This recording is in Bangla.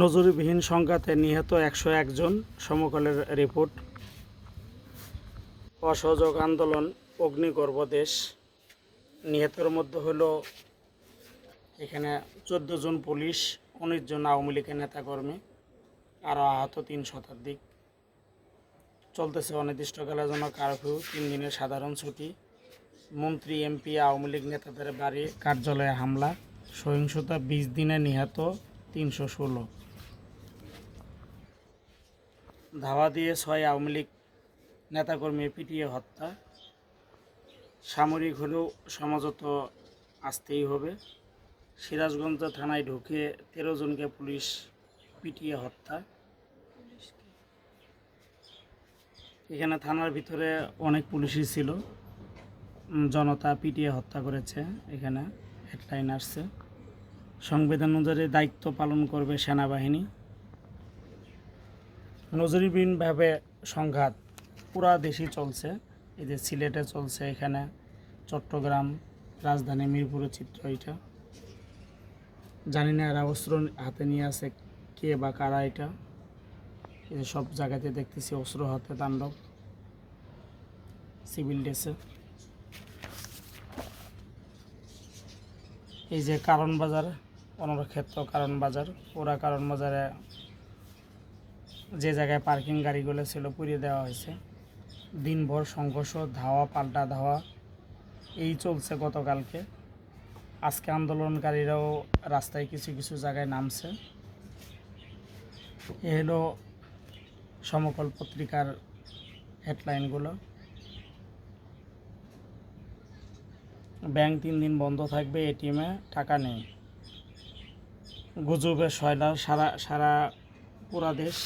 নজরবিহীন সংঘাতে নিহত একশো একজন সমকালের রিপোর্ট। অসহযোগ আন্দোলন, অগ্নিগর্ভ দেশ। নিহতের মধ্যে হল এখানে চোদ্দ জন পুলিশ, উনিশ জন আওয়ামী লীগের নেতাকর্মী, আরও আহত তিন শতাধিক। চলতেছে অনির্দিষ্টকালের জন্য কারফিউ, তিন দিনের সাধারণ ছুটি। মন্ত্রী, এমপি, আওয়ামী লীগ নেতাদের বাড়ি কার্যালয়ে হামলা। সহিংসতা বিশ দিনে নিহত তিনশো ষোলো। ধাওয়া দিয়ে ছয় আওয়ামী লীগ নেতাকর্মী পিটিয়ে হত্যা। সামরিক হলেও সমাজত আসতেই হবে। সিরাজগঞ্জ থানায় ঢুকে তেরো জনকে পুলিশ পিটিয়ে হত্যা। এখানে থানার ভিতরে অনেক পুলিশই ছিল। জনতা পিটিয়ে হত্যা করেছে। এখানে হেডলাইন আসছে। সংবিধান অনুযায়ী দায়িত্ব পালন করবে সেনাবাহিনী। নজরিবিহীনভাবে সংঘাত পুরা দেশই চলছে। এই যে সিলেটে চলছে এখানে, চট্টগ্রাম, রাজধানী মিরপুরের চিত্র এটা। জানি না এরা অস্ত্র হাতে নিয়ে আছে কে বা কারা এটা। এই সব জায়গাতে দেখতেছি অস্ত্র হাতে তাণ্ডব সিভিল ড্রেসে। এই যে কারণ বাজার অনরক্ষেত্র কারণ বাজার। ওরা কারণ বাজারে যে জায়গায় পার্কিং গাড়িগুলো ছিল পুড়িয়ে দেওয়া হয়েছে। দিনভর সংঘর্ষ, ধাওয়া, পাল্টা ধাওয়া, এই চলছে গতকালকে। আজকে আন্দোলনকারীরাও রাস্তায় কিছু কিছু জায়গায় নামছে। এ হলো সমকল পত্রিকার হেডলাইনগুলো। ব্যাংক তিন দিন বন্ধ থাকবে, এটিএমে টাকা নেই। গুজবে সয়লা সারা সারা পুরা দেশ।